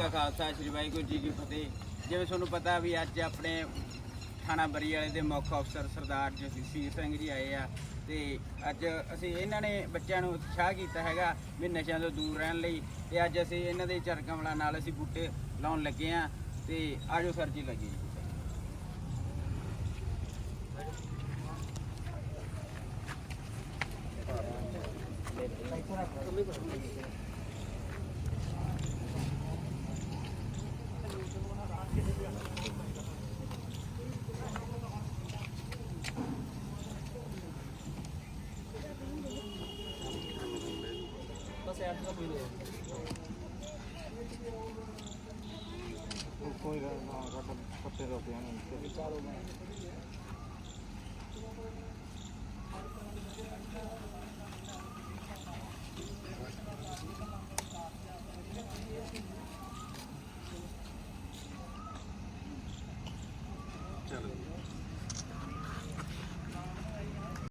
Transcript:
ਕਾ ਖਾਲਸਾ, ਸ੍ਰੀ ਵਾਹਿਗੁਰੂ ਜੀ ਕੀ ਫਤਿਹ। ਜਿਵੇਂ ਤੁਹਾਨੂੰ ਪਤਾ ਵੀ ਅੱਜ ਆਪਣੇ ਥਾਣਾ ਬਰੀ ਵਾਲੇ ਦੇ ਮੁੱਖ ਅਫਸਰ ਸਰਦਾਰ ਜਸਵੀਰ ਸਿੰਘ ਜੀ ਆਏ ਆ ਤੇ ਅੱਜ ਅਸੀਂ ਇਹਨਾਂ ਨੇ ਬੱਚਿਆਂ ਨੂੰ ਉਤਸ਼ਾਹ ਕੀਤਾ ਹੈਗਾ ਵੀ ਨਸ਼ਿਆਂ ਤੋਂ ਦੂਰ ਰਹਿਣ ਲਈ ਤੇ ਅੱਜ ਅਸੀਂ ਇਹਨਾਂ ਦੇ ਚਰਕਮਲਾ ਨਾਲ ਅਸੀਂ ਬੂਟੇ ਲਾਉਣ ਲੱਗੇ ਆ ਤੇ ਆਜੋ ਸਰ ਜੀ ਲੱਗੇ। ਜੀ ਕੋਈ ਗੱਲ ਨਾ ਕੱਟ ਪੱਤੇ ਰੋਕੇ ਆਣੇ ਚਾਲੋ ਚਲੋ।